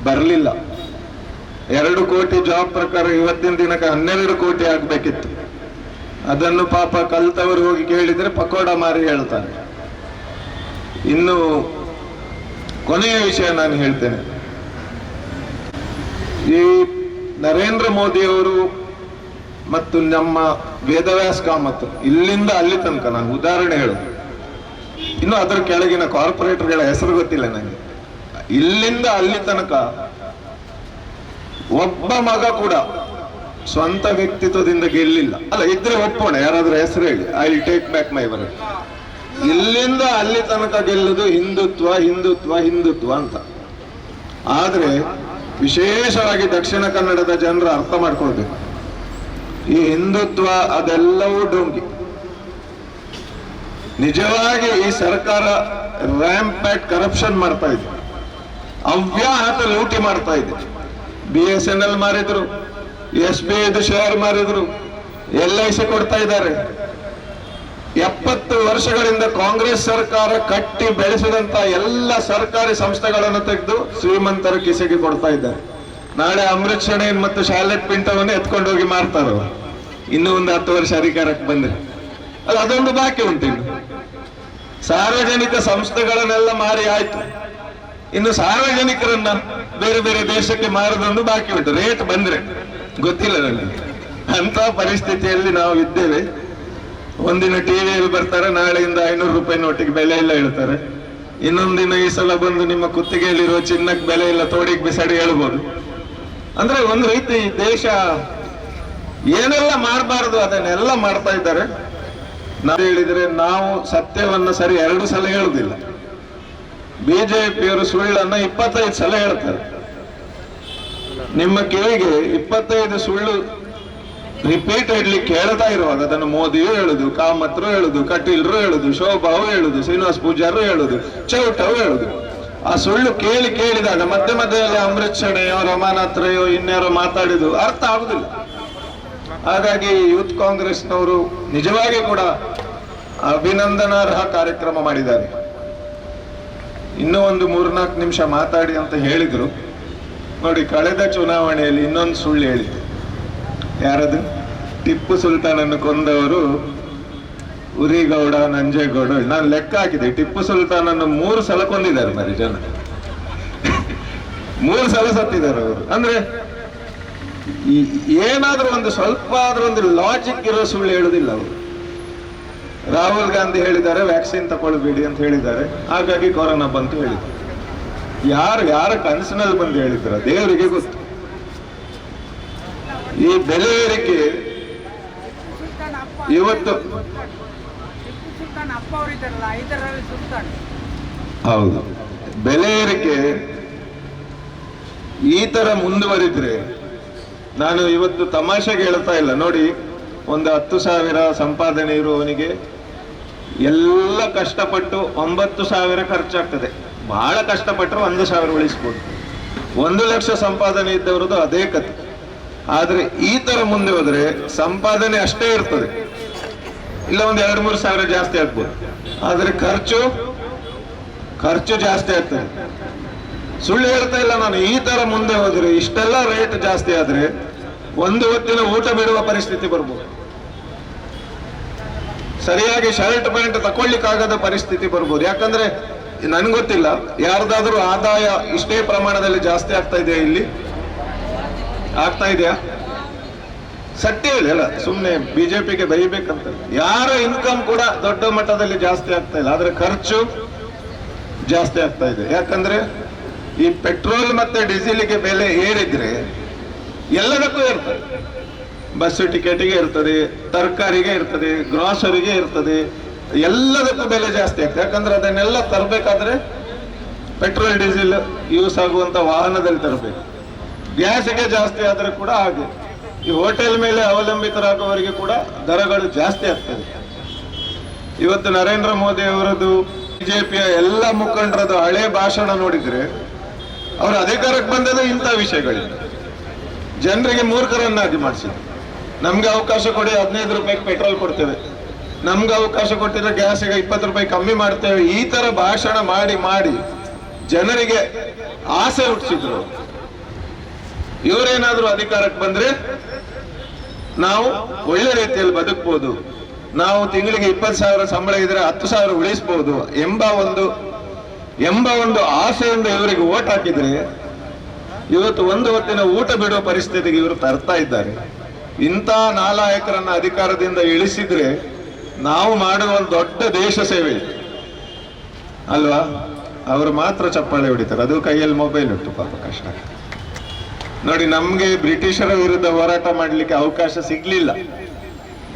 A: ಬರ್ಲಿಲ್ಲ. ಎರಡು ಕೋಟಿ ಜಾಬ್ ಪ್ರಕಾರ ಇವತ್ತಿನ ದಿನಕ್ಕೆ ಹನ್ನೆರಡು ಕೋಟಿ ಆಗ್ಬೇಕಿತ್ತು. ಅದನ್ನು ಪಾಪ ಕಲ್ತವರು ಹೋಗಿ ಕೇಳಿದ್ರೆ ಪಕೋಡ ಮಾರಿ ಹೇಳ್ತಾರೆ. ಇನ್ನು ಕೊನೆಯ ವಿಷಯ ನಾನು ಹೇಳ್ತೇನೆ. ಈ ನರೇಂದ್ರ ಮೋದಿಯವರು ಮತ್ತು ನಮ್ಮ ವೇದವ್ಯಾಸ ಕಾಮತ್ ಇಲ್ಲಿಂದ ಅಲ್ಲಿ ತನಕ ನಾನು ಉದಾಹರಣೆ ಹೇಳು ಇನ್ನು ಅದರ ಕೆಳಗಿನ ಕಾರ್ಪೊರೇಟರ್ಗಳ ಹೆಸರು ಗೊತ್ತಿಲ್ಲ ನನಗೆ. ಇಲ್ಲಿಂದ ಅಲ್ಲಿ ತನಕ ಒಬ್ಬ ಮಗ ಕೂಡ ಸ್ವಂತ ವ್ಯಕ್ತಿತ್ವದಿಂದ ಗೆಲ್ಲಿಲ್ಲ. ಅಲ್ಲ, ಇದ್ರೆ ಒಪ್ಪೋಣ, ಯಾರಾದ್ರೂ ಹೆಸರು ಹೇಳಿ. I will take back my ಬರ ಇಲ್ಲಿಂದ ಅಲ್ಲಿ ತನಕ ಗೆಲ್ಲುದು ಹಿಂದುತ್ವ ಹಿಂದುತ್ವ ಹಿಂದುತ್ವ ಅಂತ. ಆದ್ರೆ ವಿಶೇಷವಾಗಿ ದಕ್ಷಿಣ ಕನ್ನಡದ ಜನರು ಅರ್ಥ ಮಾಡ್ಕೊಳ್ಬೇಕು. ಈ ಹಿಂದುತ್ವ ಅದೆಲ್ಲವೂ ಡೋಂಗಿ. ನಿಜವಾಗಿ ಈ ಸರ್ಕಾರ ರ್ಯಾಂಪ್ಯಾಟ್ ಕರಪ್ಷನ್ ಮಾಡ್ತಾ ಇದೆ. ಅವ್ಯಾಹತ ಲೂಟಿ ಮಾಡ್ತಾ ಇದೆ. ಬಿ ಎಸ್ ಎನ್ ಎಲ್ ಮಾರಿದ್ರು ಎಸ್ ಬಿ ಐದು ಶೇರ್ ಮಾರಿದ್ರು ಎಲ್ ಐ ಸಿ ಕೊಡ್ತಾ ಇದ್ದಾರೆ. ಎಪ್ಪತ್ತು ವರ್ಷಗಳಿಂದ ಕಾಂಗ್ರೆಸ್ ಸರ್ಕಾರ ಕಟ್ಟಿ ಬೆಳೆಸಿದಂತ ಎಲ್ಲ ಸರ್ಕಾರಿ ಸಂಸ್ಥೆಗಳನ್ನು ತೆಗೆದು ಶ್ರೀಮಂತರು ಕಿಸೆಗೆ ಕೊಡ್ತಾ ಇದ್ದಾರೆ. ನಾಳೆ ಅಮೃತ್ ಶಣೇನ್ ಮತ್ತು ಶಾಲೆಟ್ ಪಿಂಟವನ್ನು ಎತ್ಕೊಂಡು ಹೋಗಿ ಮಾರ್ತಾರ. ಇನ್ನೂ ಒಂದು ಹತ್ತು ವರ್ಷ ಅಧಿಕಾರಕ್ಕೆ ಬಂದ್ರೆ. ಅದು ಅದೊಂದು ಬಾಕಿ ಉಂಟು ಇನ್ನು. ಸಾರ್ವಜನಿಕ ಸಂಸ್ಥೆಗಳನ್ನೆಲ್ಲ ಮಾರಿ ಆಯ್ತು. ಇನ್ನು ಸಾರ್ವಜನಿಕರನ್ನ ಬೇರೆ ಬೇರೆ ದೇಶಕ್ಕೆ ಮಾರದೊಂದು ಬಾಕಿ ಉಂಟು. ರೇಟ್ ಬಂದ್ರೆ. ಗೊತ್ತಿಲ್ಲ ನನಗೆ. ಅಂತ ಪರಿಸ್ಥಿತಿಯಲ್ಲಿ ನಾವು ಇದ್ದೇವೆ. ಒಂದಿನ ಟಿವಿಯಲ್ಲಿ ಬರ್ತಾರೆ, ನಾಳೆಯಿಂದ ಐನೂರು ರೂಪಾಯಿ ನೋಟಿಗೆ ಬೆಲೆ ಇಲ್ಲ ಹೇಳ್ತಾರೆ. ಇನ್ನೊಂದಿನ ಈ ಸಲ ಬಂದು ನಿಮ್ಮ ಕುತ್ತಿಗೆಯಲ್ಲಿರುವ ಚಿನ್ನಕ್ಕೆ ಬೆಲೆ ಇಲ್ಲ, ತೋಡಿಗೆ ಬಿಸಾಡಿ ಹೇಳ್ಬೋದು. ಅಂದ್ರೆ ಒಂದು ರೀತಿ ದೇಶ ಏನೆಲ್ಲ ಮಾಡಬಾರದು ಅದನ್ನೆಲ್ಲ ಮಾಡ್ತಾ ಇದ್ದಾರೆ. ನಾವು ಹೇಳಿದ್ರೆ ನಾವು ಸತ್ಯವನ್ನ ಸರಿ ಎರಡು ಸಲ ಹೇಳುದಿಲ್ಲ. ಬಿಜೆಪಿಯವರು ಸುಳ್ಳನ್ನ ಇಪ್ಪತ್ತೈದು ಸಲ ಹೇಳ್ತಾರೆ. ನಿಮ್ಮ ಕಿವಿಗೆ ಇಪ್ಪತ್ತೈದು ಸುಳ್ಳು ರಿಪೀಟೆಡ್ಲಿ ಕೇಳ್ತಾ ಇರುವಾಗ ಅದನ್ನು ಮೋದಿಯೂ ಹೇಳುದು, ಕಾಮತ್ರು ಹೇಳುದು, ಕಟೀಲ್ರು ಹೇಳುದು, ಶೋಭಾವು ಹೇಳುದು, ಶ್ರೀನಿವಾಸ್ ಪೂಜಾರು ಹೇಳುದು, ಚೌಟವು ಹೇಳುದು. ಆ ಸುಳ್ಳು ಕೇಳಿ ಕೇಳಿದಾಗ ಮಧ್ಯೆ ಮಧ್ಯೆಯಲ್ಲಿ ಅಮೃತ್ ಶಣೆಯೋ, ರಮಾನಾಥ್ರೆಯೋ ಇನ್ಯಾರೋ ಮಾತಾಡಿದು ಅರ್ಥ ಆಗುದಿಲ್ಲ. ಹಾಗಾಗಿ ಯೂತ್ ಕಾಂಗ್ರೆಸ್ನವರು ನಿಜವಾಗಿ ಕೂಡ ಅಭಿನಂದನಾರ್ಹ ಕಾರ್ಯಕ್ರಮ ಮಾಡಿದ್ದಾರೆ. ಇನ್ನೂ ಒಂದು ಮೂರ್ನಾಲ್ಕು ನಿಮಿಷ ಮಾತಾಡಿ ಅಂತ ಹೇಳಿದರು. ನೋಡಿ, ಕಳೆದ ಚುನಾವಣೆಯಲ್ಲಿ ಇನ್ನೊಂದು ಸುಳ್ಳು ಹೇಳಿದ್ರು ಯಾರದು? ಟಿಪ್ಪು ಸುಲ್ತಾನನ್ನು ಕೊಂದವರು ಉರಿಗೌಡ, ನಂಜೇಗೌಡ ನಾನು ಲೆಕ್ಕ ಹಾಕಿದೆ. ಟಿಪ್ಪು ಸುಲ್ತಾನನ್ನು ಮೂರು ಸಲ ಕೊಂದಿದ್ದಾರೆ ಮರಿ ಜನ. ಮೂರು ಸಲ ಸತ್ತಿದ್ದಾರೆ ಅವರು. ಅಂದ್ರೆ ಏನಾದ್ರೂ ಒಂದು ಸ್ವಲ್ಪ ಆದ್ರೂ ಒಂದು ಲಾಜಿಕ್ ಇರೋ ಸುಳ್ಳು ಹೇಳುದಿಲ್ಲ ಅವರು. ರಾಹುಲ್ ಗಾಂಧಿ ಹೇಳಿದ್ದಾರೆ ವ್ಯಾಕ್ಸಿನ್ ತಗೊಳ್ಬೇಡಿ ಅಂತ ಹೇಳಿದ್ದಾರೆ. ಹಾಗಾಗಿ ಕೊರೋನಾ ಬಂತು ಹೇಳಿದ್ರು. ಯಾರು, ಯಾರ ಕನಸಿನಲ್ಲಿ ಬಂದು ಹೇಳಿದ್ರ? ದೇವರಿಗೆ ಗೊತ್ತು. ಈ ಬೆಲೆ ಏರಿಕೆ ಇವತ್ತು ಹೌದು. ಬೆಲೆ ಏರಿಕೆ ಈ ತರ ಮುಂದುವರಿದ್ರೆ ನಾನು ಇವತ್ತು ತಮಾಷೆಗೆ ಹೇಳ್ತಾ ಇಲ್ಲ. ನೋಡಿ ಒಂದು ಹತ್ತು ಸಾವಿರ ಸಂಪಾದನೆ ಇರುವವನಿಗೆ ಎಲ್ಲ ಕಷ್ಟಪಟ್ಟು ಒಂಬತ್ತು ಸಾವಿರ ಖರ್ಚಾಗ್ತದೆ. ಬಹಳ ಕಷ್ಟಪಟ್ಟರೆ ಒಂದು ಸಾವಿರ ಉಳಿಸ್ಬೋದು. ಒಂದು ಲಕ್ಷ ಸಂಪಾದನೆ ಇದ್ದವರದು ಅದೇ ಕತೆ ಆದ್ರೆ ಈ ಥರ ಮುಂದೆ ಹೋದರೆ ಸಂಪಾದನೆ ಅಷ್ಟೇ ಇರ್ತದೆ. ಇಲ್ಲ ಒಂದು ಎರಡು ಮೂರು ಸಾವಿರ ಜಾಸ್ತಿ ಆಗ್ಬೋದು. ಆದರೆ ಖರ್ಚು ಖರ್ಚು ಜಾಸ್ತಿ ಆಗ್ತದೆ. ಸುಳ್ಳು ಹೇಳ್ತಾ ಇಲ್ಲ ನಾನು, ಈ ತರ ಮುಂದೆ ಹೋದ್ರೆ ಇಷ್ಟೆಲ್ಲ ರೇಟ್ ಜಾಸ್ತಿ ಆದ್ರೆ ಒಂದು ಹೊತ್ತಿನ ಊಟ ಬಿಡುವ ಪರಿಸ್ಥಿತಿ ಬರ್ಬೋದು. ಸರಿಯಾಗಿ ಶರ್ಟ್ ಪ್ಯಾಂಟ್ ತಕೊಳ್ಳಿಕ್ಕಾಗದ ಪರಿಸ್ಥಿತಿ ಬರ್ಬೋದು. ಯಾಕಂದ್ರೆ ನನ್ಗೆ ಗೊತ್ತಿಲ್ಲ, ಯಾರ್ದಾದ್ರೂ ಆದಾಯ ಇಷ್ಟೇ ಪ್ರಮಾಣದಲ್ಲಿ ಜಾಸ್ತಿ ಆಗ್ತಾ ಇದೆಯಾ ಇಲ್ಲಿ? ಆಗ್ತಾ ಇದೆಯಾ? ಸಟ್ಟಿ ಹೇಳಿ. ಅಲ್ಲ ಸುಮ್ಮನೆ ಬಿಜೆಪಿಗೆ ಬೈಬೇಕಂತ. ಯಾರ ಇನ್ಕಮ್ ಕೂಡ ದೊಡ್ಡ ಮಟ್ಟದಲ್ಲಿ ಜಾಸ್ತಿ ಆಗ್ತಾ ಇಲ್ಲ, ಆದ್ರೆ ಖರ್ಚು ಜಾಸ್ತಿ ಆಗ್ತಾ ಇದೆ. ಯಾಕಂದ್ರೆ ಈ ಪೆಟ್ರೋಲ್ ಮತ್ತೆ ಡೀಸೆಲ್ಗೆ ಬೆಲೆ ಏರಿದ್ರೆ ಎಲ್ಲದಕ್ಕೂ ಇರ್ತದೆ. ಬಸ್ ಟಿಕೆಟಿಗೆ ಇರ್ತದೆ, ತರಕಾರಿಗೆ ಇರ್ತದೆ, ಗ್ರಾಸರಿಗೆ ಇರ್ತದೆ, ಎಲ್ಲದಕ್ಕೂ ಬೆಲೆ ಜಾಸ್ತಿ ಆಗ್ತದೆ. ಯಾಕಂದ್ರೆ ಅದನ್ನೆಲ್ಲ ತರಬೇಕಾದ್ರೆ ಪೆಟ್ರೋಲ್, ಡೀಸೆಲ್ ಯೂಸ್ ಆಗುವಂತ ವಾಹನದಲ್ಲಿ ತರಬೇಕು. ಗ್ಯಾಸ್ಗೆ ಜಾಸ್ತಿ ಆದರೆ ಕೂಡ ಹಾಗೆ. ಈ ಹೋಟೆಲ್ ಮೇಲೆ ಅವಲಂಬಿತರಾಗುವವರಿಗೆ ಕೂಡ ದರಗಳು ಜಾಸ್ತಿ ಆಗ್ತದೆ. ಇವತ್ತು ನರೇಂದ್ರ ಮೋದಿ ಅವರದ್ದು ಬಿಜೆಪಿಯ ಎಲ್ಲ ಮುಖಂಡರದ್ದು ಹಳೆ ಭಾಷಣ ನೋಡಿದ್ರೆ, ಅವರು ಅಧಿಕಾರಕ್ಕೆ ಬಂದದ್ದು ಇಂಥ ವಿಷಯಗಳಿಂದ ಜನರಿಗೆ ಮೂರ್ಖರನ್ನಾಗಿ ಮಾಡಿಸಿದ್ರು ನಮ್ಗೆ ಅವಕಾಶ ಕೊಡಿ, ಹದಿನೈದು ರೂಪಾಯಿಗೆ ಪೆಟ್ರೋಲ್ ಕೊಡ್ತೇವೆ. ನಮ್ಗೆ ಅವಕಾಶ ಕೊಟ್ಟಿದ್ರೆ ಗ್ಯಾಸಿಗೆ ಇಪ್ಪತ್ತು ರೂಪಾಯಿ ಕಮ್ಮಿ ಮಾಡ್ತೇವೆ. ಈ ತರ ಭಾಷಣ ಮಾಡಿ ಮಾಡಿ ಜನರಿಗೆ ಆಸೆ ಹುಟ್ಟಿಸಿದ್ರು. ಇವರೇನಾದ್ರೂ ಅಧಿಕಾರಕ್ಕೆ ಬಂದ್ರೆ ನಾವು ಒಳ್ಳೆ ರೀತಿಯಲ್ಲಿ ಬದುಕ್ಬೋದು. ನಾವು ತಿಂಗಳಿಗೆ ಇಪ್ಪತ್ತು ಸಾವಿರ ಸಂಬಳ ಇದ್ರೆ ಹತ್ತು ಸಾವಿರ ಉಳಿಸಬಹುದು ಎಂಬ ಒಂದು ಎಂಬ ಒಂದು ಆಸೆಯಿಂದ ಇವರಿಗೆ ಓಟ್ ಹಾಕಿದ್ರೆ ಇವತ್ತು ಒಂದು ಹೊತ್ತಿನ ಊಟ ಬಿಡುವ ಪರಿಸ್ಥಿತಿಗೆ ಇವರು ತರ್ತಾ ಇದ್ದಾರೆ. ಇಂಥ ನಾಲಾಯಕರನ್ನ ಅಧಿಕಾರದಿಂದ ಇಳಿಸಿದ್ರೆ ನಾವು ಮಾಡುವ ಒಂದು ದೊಡ್ಡ ದೇಶ ಸೇವೆ ಅಲ್ವಾ? ಅವರು ಮಾತ್ರ ಚಪ್ಪಾಳೆ ಹೊಡಿತಾರೆ. ಅದು ಕೈಯಲ್ಲಿ ಮೊಬೈಲ್ ಉಂಟು, ಪಾಪ ಕಷ್ಟ. ನೋಡಿ, ನಮ್ಗೆ ಬ್ರಿಟಿಷರ ವಿರುದ್ಧ ಹೋರಾಟ ಮಾಡಲಿಕ್ಕೆ ಅವಕಾಶ ಸಿಗ್ಲಿಲ್ಲ.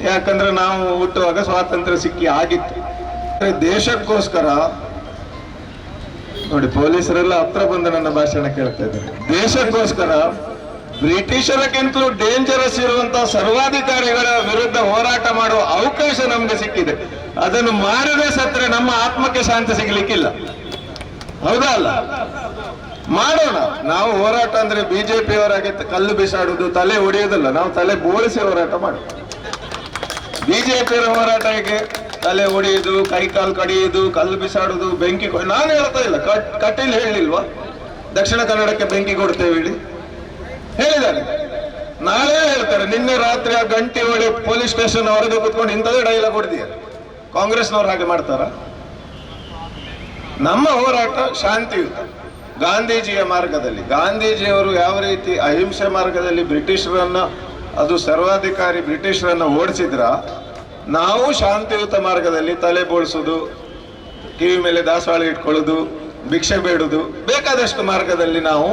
A: ಯಾಕಂದ್ರೆ ನಾವು ಹುಟ್ಟುವಾಗ ಸ್ವಾತಂತ್ರ್ಯ ಸಿಕ್ಕಿ ಆಗಿತ್ತು. ದೇಶಕ್ಕೋಸ್ಕರ ನೋಡಿ, ಪೊಲೀಸರೆಲ್ಲ ಹತ್ರ ಬಂದು ನನ್ನ ಭಾಷಣ ಕೇಳ್ತಾ ಇದ್ದಾರೆ. ದೇಶಕ್ಕೋಸ್ಕರ ಬ್ರಿಟಿಷರಕ್ಕಿಂತಲೂ ಡೇಂಜರಸ್ ಇರುವಂತಹ ಸರ್ವಾಧಿಕಾರಿಗಳ ವಿರುದ್ಧ ಹೋರಾಟ ಮಾಡುವ ಅವಕಾಶ ನಮ್ಗೆ ಸಿಕ್ಕಿದೆ. ಅದನ್ನು ಮಾಡದೆ ಸತ್ರೆ ನಮ್ಮ ಆತ್ಮಕ್ಕೆ ಶಾಂತಿ ಸಿಗ್ಲಿಕ್ಕಿಲ್ಲ. ಹೌದಾ ಅಲ್ಲ? ಮಾಡೋಣ. ನಾವು ಹೋರಾಟ ಅಂದ್ರೆ ಬಿಜೆಪಿಯವರಾಗಿ ಕಲ್ಲು ಬಿಸಾಡುದು, ತಲೆ ಹೊಡೆಯೋದಲ್ಲ ನಾವು ತಲೆ ಬೋಳಿಸಿ ಹೋರಾಟ ಮಾಡೋಣ. ಬಿಜೆಪಿಯವರ ಹೋರಾಟ ಹೇಗೆ? ತಲೆ ಒಡೆಯುದು ಕೈ ಕಾಲು ಕಡಿಯುವುದು ಕಲ್ಲು ಬಿಸಾಡುದು, ಬೆಂಕಿ ನಾನು ಹೇಳ್ತಾ ಇಲ್ಲ ಕಟ್ ಕಟೀಲ್ ಹೇಳಿಲ್ವಾ? ದಕ್ಷಿಣ ಕನ್ನಡಕ್ಕೆ ಬೆಂಕಿ ಕೊಡ್ತೇವೆ ಹೇಳಿ. ಹೇಳಿದ್ದಾರೆ. ನಾಳೆ ಹೇಳ್ತಾರೆ, ನಿನ್ನೆ ರಾತ್ರಿ ಆ ಗಂಟೆ ಹೊಡೆ ಪೊಲೀಸ್ ಸ್ಟೇಷನ್ ಹೊರಗೆ ಕೂತ್ಕೊಂಡು ಇಂಥದೇ ಡೈಲಾಗ್ ಹೊಡೆದಿದ್ದಾರೆ ಕಾಂಗ್ರೆಸ್ನವ್ರು ಹಾಗೆ ಮಾಡ್ತಾರ? ನಮ್ಮ ಹೋರಾಟ ಶಾಂತಿಯುತ. ಗಾಂಧೀಜಿಯ ಮಾರ್ಗದಲ್ಲಿ. ಗಾಂಧೀಜಿಯವರು ಯಾವ ರೀತಿ ಅಹಿಂಸೆ ಮಾರ್ಗದಲ್ಲಿ ಬ್ರಿಟಿಷರನ್ನ, ಅದು ಸರ್ವಾಧಿಕಾರಿ ಬ್ರಿಟಿಷರನ್ನ ಓಡಿಸಿದ್ರ ನಾವು ಶಾಂತಿಯುತ ಮಾರ್ಗದಲ್ಲಿ ತಲೆ ಬೋಳಿಸೋದು, ಕಿವಿ ಮೇಲೆ ದಾಸವಾಳ ಇಟ್ಕೊಳ್ಳೋದು, ಭಿಕ್ಷೆ ಬೇಡುದು, ಬೇಕಾದಷ್ಟು ಮಾರ್ಗದಲ್ಲಿ ನಾವು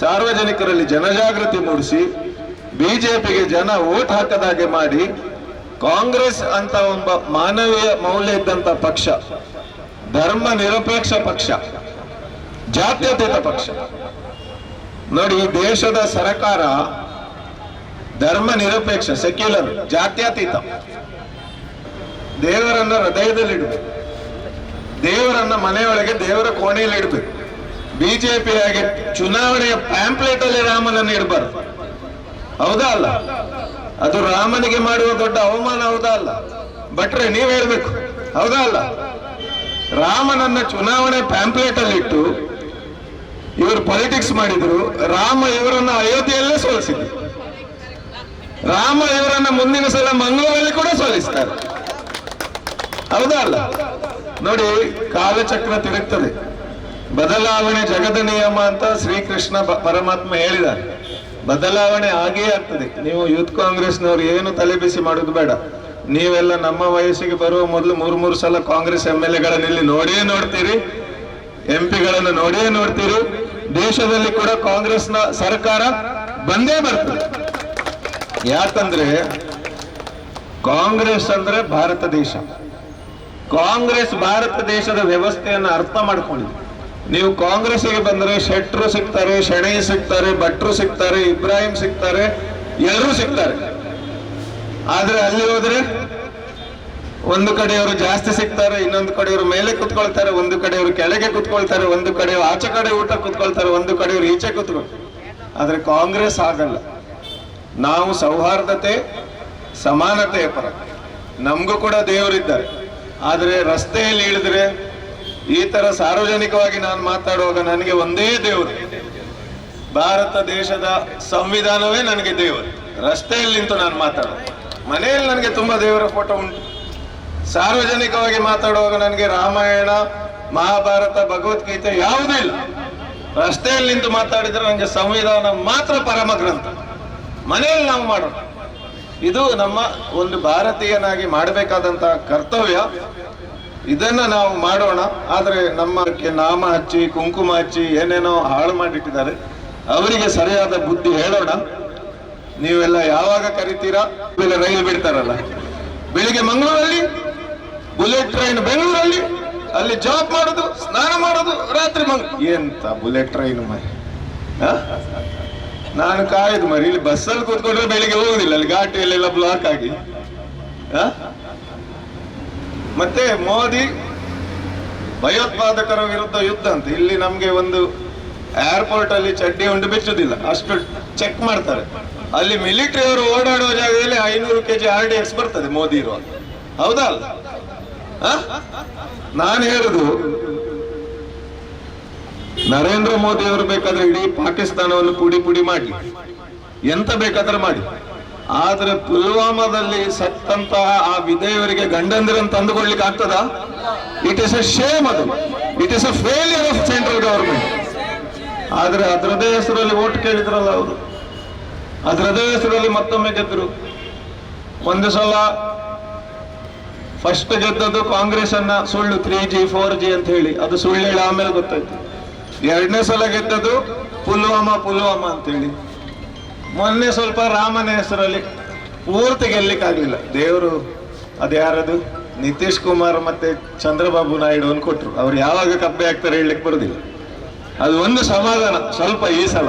A: ಸಾರ್ವಜನಿಕರಲ್ಲಿ ಜನಜಾಗೃತಿ ಮೂಡಿಸಿ, ಬಿಜೆಪಿಗೆ ಜನ ಓಟ್ ಹಾಕದಾಗೆ ಮಾಡಿ, ಕಾಂಗ್ರೆಸ್ ಅಂತ ಒಬ್ಬ ಮಾನವೀಯ ಮೌಲ್ಯ ಇದ್ದಂತ ಪಕ್ಷ, ಧರ್ಮ ನಿರಪೇಕ್ಷ ಪಕ್ಷ, ಜಾತ್ಯತೀತ ಪಕ್ಷ. ನೋಡಿ ದೇಶದ ಸರ್ಕಾರ ಧರ್ಮ ನಿರಪೇಕ್ಷ ಸೆಕ್ಯುಲರ್ ಜಾತ್ಯತೀತ. ದೇವರನ್ನ ಹೃದಯದಲ್ಲಿ ಇಡಬೇಕು ದೇವರನ್ನ ಮನೆಯೊಳಗೆ ದೇವರ ಕೋಣೆಯಲ್ಲಿ ಇಡಬೇಕು. ಬಿಜೆಪಿ ಆಗಿ ಚುನಾವಣೆಯ ಪ್ಯಾಂಪ್ಲೆಟ್ ಅಲ್ಲಿ ರಾಮನನ್ನು ಇಡಬಾರ್ದು. ಹೌದಾ ಅಲ್ಲ? ಅದು ರಾಮನಿಗೆ ಮಾಡುವ ದೊಡ್ಡ ಅವಮಾನ ಹೌದಾ ಅಲ್ಲ? ಭಟ್ರೆ, ನೀವ್ ಹೇಳ್ಬೇಕು. ಹೌದಾ ಅಲ್ಲ? ರಾಮನನ್ನ ಚುನಾವಣೆ ಪ್ಯಾಂಪ್ಲೆಟ್ ಅಲ್ಲಿ ಇಟ್ಟು ಇವರು ಪಾಲಿಟಿಕ್ಸ್ ಮಾಡಿದ್ರು, ರಾಮ ಇವರನ್ನ ಅಯೋಧ್ಯೆಯಲ್ಲೇ ಸೋಲಿಸಿದ್ರು. ರಾಮ ಇವರನ್ನ ಮುಂದಿನ ಸಲ ಮಂಗಳೂರಲ್ಲಿ ಕೂಡ ಸೋಲಿಸ್ತಾರೆ. ಹೌದಾ ಅಲ್ಲ? ನೋಡಿ, ಕಾಲಚಕ್ರ ತಿರುಗ್ತದೆ. ಬದಲಾವಣೆ ಜಗದ ನಿಯಮ ಅಂತ ಶ್ರೀಕೃಷ್ಣ ಪರಮಾತ್ಮ ಹೇಳಿದ್ದಾರೆ. ಬದಲಾವಣೆ ಆಗೇ ಆಗ್ತದೆ. ನೀವು ಯೂತ್ ಕಾಂಗ್ರೆಸ್ನವ್ರು ಏನು ತಲೆಬಿಸಿ ಮಾಡೋದು ಬೇಡ. ನೀವೆಲ್ಲ ನಮ್ಮ ವಯಸ್ಸಿಗೆ ಬರುವ ಮೊದಲು ಮೂರು ಮೂರು ಸಲ ಕಾಂಗ್ರೆಸ್ ಎಂ ಎಲ್ ಇಲ್ಲಿ ನೋಡೇ ನೋಡ್ತೀರಿ. ಎಂ ಪಿಗಳನ್ನು ನೋಡೇ ನೋಡ್ತೀರಿ. ದೇಶದಲ್ಲಿ ಕೂಡ ಕಾಂಗ್ರೆಸ್ನ ಸರ್ಕಾರ ಬಂದೇ ಬರ್ತದೆ. ಯಾಕಂದ್ರೆ ಕಾಂಗ್ರೆಸ್ ಅಂದ್ರೆ ಭಾರತ ದೇಶ. ಕಾಂಗ್ರೆಸ್ ಭಾರತ ದೇಶದ ವ್ಯವಸ್ಥೆಯನ್ನು ಅರ್ಥ ಮಾಡ್ಕೊಂಡಿದೆ ನೀವು ಕಾಂಗ್ರೆಸ್ಗೆ ಬಂದ್ರೆ ಶೆಟ್ರು ಸಿಗ್ತಾರೆ, ಶೆಣೈ ಸಿಗ್ತಾರೆ, ಭಟ್ರು ಸಿಗ್ತಾರೆ, ಇಬ್ರಾಹಿಂ ಸಿಗ್ತಾರೆ, ಎಲ್ಲರೂ ಸಿಗ್ತಾರೆ. ಆದ್ರೆ ಅಲ್ಲಿ ಹೋದ್ರೆ ಒಂದು ಕಡೆಯವರು ಜಾಸ್ತಿ ಸಿಗ್ತಾರೆ, ಇನ್ನೊಂದು ಕಡೆಯವರು ಮೇಲೆ ಕುತ್ಕೊಳ್ತಾರೆ, ಒಂದು ಕಡೆಯವರು ಕೆಳಗೆ ಕುತ್ಕೊಳ್ತಾರೆ, ಒಂದು ಕಡೆಯವರು ಆಚೆ ಕಡೆ ಊಟ ಕುತ್ಕೊಳ್ತಾರೆ, ಒಂದು ಕಡೆಯವರು ಈಚೆ ಕುತ್ಕೊಳ್ತಾರೆ. ಆದ್ರೆ ಕಾಂಗ್ರೆಸ್ ಆಗಲ್ಲ ನಾವು ಸೌಹಾರ್ದತೆ, ಸಮಾನತೆಯ ಪರ. ನಮಗೂ ಕೂಡ ದೇವರಿದ್ದಾರೆ. ಆದರೆ ರಸ್ತೆಯಲ್ಲಿ ಇಳಿದ್ರೆ ಈ ತರ ಸಾರ್ವಜನಿಕವಾಗಿ ನಾನು ಮಾತಾಡುವಾಗ ನನಗೆ ಒಂದೇ ದೇವರು. ಭಾರತ ದೇಶದ ಸಂವಿಧಾನವೇ ನನಗೆ ದೇವರು. ರಸ್ತೆಯಲ್ಲಿ ನಿಂತು ನಾನು ಮಾತಾಡೋದು ಮನೆಯಲ್ಲಿ ನನಗೆ ತುಂಬಾ ದೇವರ ಫೋಟೋ ಉಂಟು. ಸಾರ್ವಜನಿಕವಾಗಿ ಮಾತಾಡುವಾಗ ನನಗೆ ರಾಮಾಯಣ, ಮಹಾಭಾರತ, ಭಗವದ್ಗೀತೆ ಯಾವುದೂ ಇಲ್ಲ. ರಸ್ತೆಯಲ್ಲಿ ನಿಂತು ಮಾತಾಡಿದ್ರೆ ನನಗೆ ಸಂವಿಧಾನ ಮಾತ್ರ ಪರಮ ಗ್ರಂಥ ಮನೆಯಲ್ಲಿ ನಾವು ಮಾಡೋಣ ಇದು ನಮ್ಮ ಒಂದು ಭಾರತೀಯನಾಗಿ ಮಾಡಬೇಕಾದಂತಹ ಕರ್ತವ್ಯ. ಇದನ್ನ ನಾವು ಮಾಡೋಣ. ಆದರೆ ನಮ್ಮಕ್ಕೆ ನಾಮ ಹಚ್ಚಿ, ಕುಂಕುಮ ಹಚ್ಚಿ ಏನೇನೋ ಹಾಳು ಮಾಡಿಟ್ಟಿದ್ದಾರೆ. ಅವರಿಗೆ ಸರಿಯಾದ ಬುದ್ಧಿ ಹೇಳೋಣ. ನೀವೆಲ್ಲ ಯಾವಾಗ ಕರಿತೀರಾ? ರೈಲು ಬಿಡ್ತಾರಲ್ಲ. ಬೆಳಿಗ್ಗೆ ಮಂಗಳೂರಲ್ಲಿ, ಬುಲೆಟ್ ಟ್ರೈನ್ ಬೆಂಗಳೂರಲ್ಲಿ, ಅಲ್ಲಿ ಜಾಬ್ ಮಾಡೋದು, ಸ್ನಾನ ಮಾಡೋದು, ರಾತ್ರಿ ಮಂಗ್ ಎಂತ ಬುಲೆಟ್ ಟ್ರೈನ್ ಮಾಡಿ? ನಾನು ಕಾಯ್ದು ಮರಿ, ಇಲ್ಲಿ ಬಸ್ಸಲ್ಲಿ ಕೂತ್ಕೊಂಡ್ರೆ ಬೆಳಿಗ್ಗೆ ಹೋಗುದಿಲ್ಲ, ಅಲ್ಲಿ ಘಾಟಿಯಲ್ಲೆಲ್ಲ ಬ್ಲಾಕ್ ಆಗಿ? ಮತ್ತೆ ಮೋದಿ ಭಯೋತ್ಪಾದಕರ ವಿರುದ್ಧ ಯುದ್ಧ ಅಂತ. ಇಲ್ಲಿ ನಮ್ಗೆ ಒಂದು ಏರ್ಪೋರ್ಟ್ ಅಲ್ಲಿ ಚಡ್ಡಿ ಉಂಡು ಬಿಚ್ಚುದಿಲ್ಲ. ಅಷ್ಟು ಚೆಕ್ ಮಾಡ್ತಾರೆ. ಅಲ್ಲಿ ಮಿಲಿಟರಿ ಅವರು ಓಡಾಡುವ ಜಾಗದಲ್ಲಿ ಐನೂರು ಕೆಜಿ ಆರ್ ಡಿ ಎಕ್ಸ್ ಬರ್ತದೆ ಮೋದಿ ಇರುವ ಹೌದಾ ಅಲ್ಲ? ನಾನು ಹೇಳುದು ನರೇಂದ್ರ ಮೋದಿ ಅವರು ಬೇಕಾದ್ರೆ ಇಡೀ ಪಾಕಿಸ್ತಾನವನ್ನು ಪುಡಿ ಪುಡಿ ಮಾಡಿ. ಎಂತ ಬೇಕಾದ್ರೆ ಮಾಡಿ. ಆದ್ರೆ ಪುಲ್ವಾಮಾದಲ್ಲಿ ಸತ್ತಂತಹ ಆ ವಿಧೇಯವರಿಗೆ ಗಂಡಂದಿರನ್ನು ತಂದುಕೊಳ್ಳಿಕ್ಕೆ ಆಗ್ತದ? ಇಟ್ ಇಸ್ ಅ ಶೇಮ್ ಅದು. It is a failure of central government ಆದ್ರೆ ಅದರದೇ ಹೆಸರಲ್ಲಿ ಓಟ್ ಕೇಳಿದ್ರಲ್ಲ ಅವರು ಅದರದೇ ಹೆಸರಲ್ಲಿ ಮತ್ತೊಮ್ಮೆ ಗೆದ್ರು. ಒಂದು ಸಲ ಫಸ್ಟ್ ಗೆದ್ದದ್ದು ಕಾಂಗ್ರೆಸ್ ಅನ್ನ ಸುಳ್ಳು ತ್ರೀ ಜಿ ಫೋರ್ ಜಿ ಅಂತ ಹೇಳಿ. ಅದು ಸುಳ್ಳು ಹೇಳಿ ಆಮೇಲೆ ಗೊತ್ತಾಯ್ತು. ಎರಡನೇ ಸಲ ಗೆದ್ದದ್ದು ಪುಲ್ವಾಮ ಪುಲ್ವಾಮ ಅಂತೇಳಿ. ಮೊನ್ನೆ ಸ್ವಲ್ಪ ರಾಮನ ಹೆಸರಲ್ಲಿ ಪೂರ್ತಿ ಗೆಲ್ಲಿಕ್ಕಾಗ್ಲಿಲ್ಲ. ದೇವರು, ಅದ್ಯಾರದು? ನಿತೀಶ್ ಕುಮಾರ್ ಮತ್ತೆ ಚಂದ್ರಬಾಬು ನಾಯ್ಡು ಅಂತ ಕೊಟ್ಟರು ಅವ್ರು ಯಾವಾಗ ಕಪ್ಪೆ ಆಗ್ತಾರೆ ಹೇಳಲಿಕ್ಕೆ ಬರೋದಿಲ್ಲ. ಅದು ಒಂದು ಸಮಾಧಾನ, ಸ್ವಲ್ಪ ಈ ಸಲ.